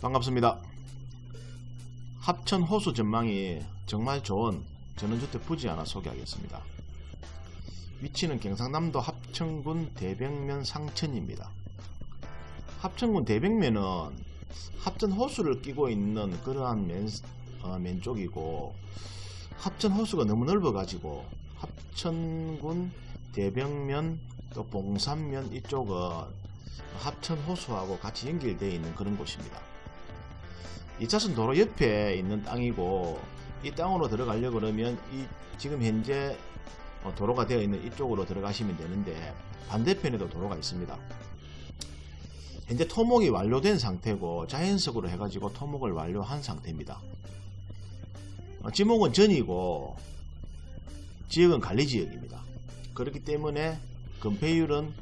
반갑습니다. 합천 호수 전망이 정말 좋은 전원주택 부지 하나 소개하겠습니다. 위치는 경상남도 합천군 대백면 상천입니다. 합천군 대백면은 합천 호수를 끼고 있는 그러한 맨, 어, 맨 쪽이고 합천 호수가 너무 넓어가지고 합천군 대백면 또 봉산면 이쪽은 합천 호수하고 같이 연결되어 있는 그런 곳입니다. 2차선 도로 옆에 있는 땅이고 이 땅으로 들어가려고 그러면 이 지금 현재 어, 도로가 되어 있는 이쪽으로 들어가시면 되는데 반대편에도 도로가 있습니다. 현재 토목이 완료된 상태고 자연석으로 해가지고 토목을 완료한 상태입니다. 어, 지목은 전이고 지역은 관리지역입니다. 그렇기 때문에 건폐율은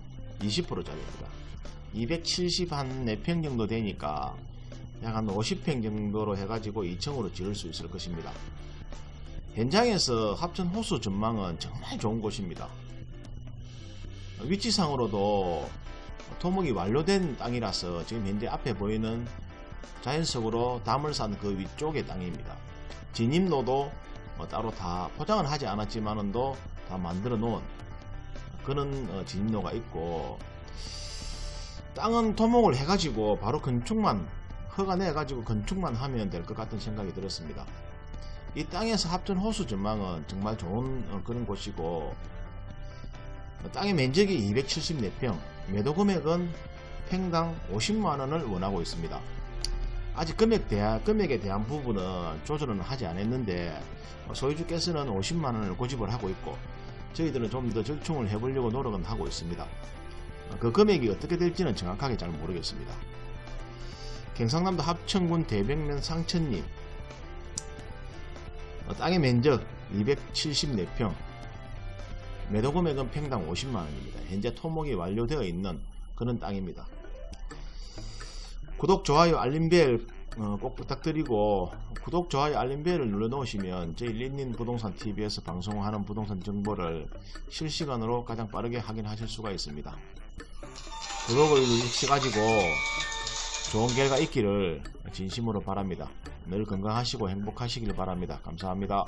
20%짜리입니다. 274평 정도 되니까 약 한 50평 정도로 해가지고 2층으로 지을 수 있을 것입니다. 현장에서 합천 호수 전망은 정말 좋은 곳입니다. 위치상으로도 토목이 완료된 땅이라서 지금 현재 앞에 보이는 자연석으로 담을 산 그 위쪽의 땅입니다. 진입로도 뭐 따로 다 포장은 하지 않았지만은도 다 만들어 놓은 그런 어, 진입로가 있고 땅은 토목을 해가지고 바로 건축만 허가 내가지고 건축만 하면 될 것 같은 생각이 들었습니다. 이 땅에서 합천 호수 전망은 정말 좋은 어, 그런 곳이고 어, 땅의 면적이 274평, 매도 금액은 평당 50만 원을 원하고 있습니다. 아직 금액 대하, 금액에 대한 부분은 조절은 하지 않았는데 어, 소유주께서는 50만 원을 고집을 하고 있고 저희들은 좀 더 절충을 해보려고 노력은 하고 있습니다. 그 금액이 어떻게 될지는 정확하게 잘 모르겠습니다. 경상남도 합천군 대백면 상천리 어, 땅의 면적 274평 매도 금액은 평당 50만원입니다. 현재 토목이 완료되어 있는 그런 땅입니다. 구독, 좋아요, 알림벨 어, 꼭 부탁드리고 구독, 좋아요, 알림벨을 눌러 놓으시면 저희 린닌 부동산 TV에서 방송하는 부동산 정보를 실시간으로 가장 빠르게 확인하실 수가 있습니다. 구독을 누르셔가지고 좋은 결과 있기를 진심으로 바랍니다. 늘 건강하시고 행복하시길 바랍니다. 감사합니다.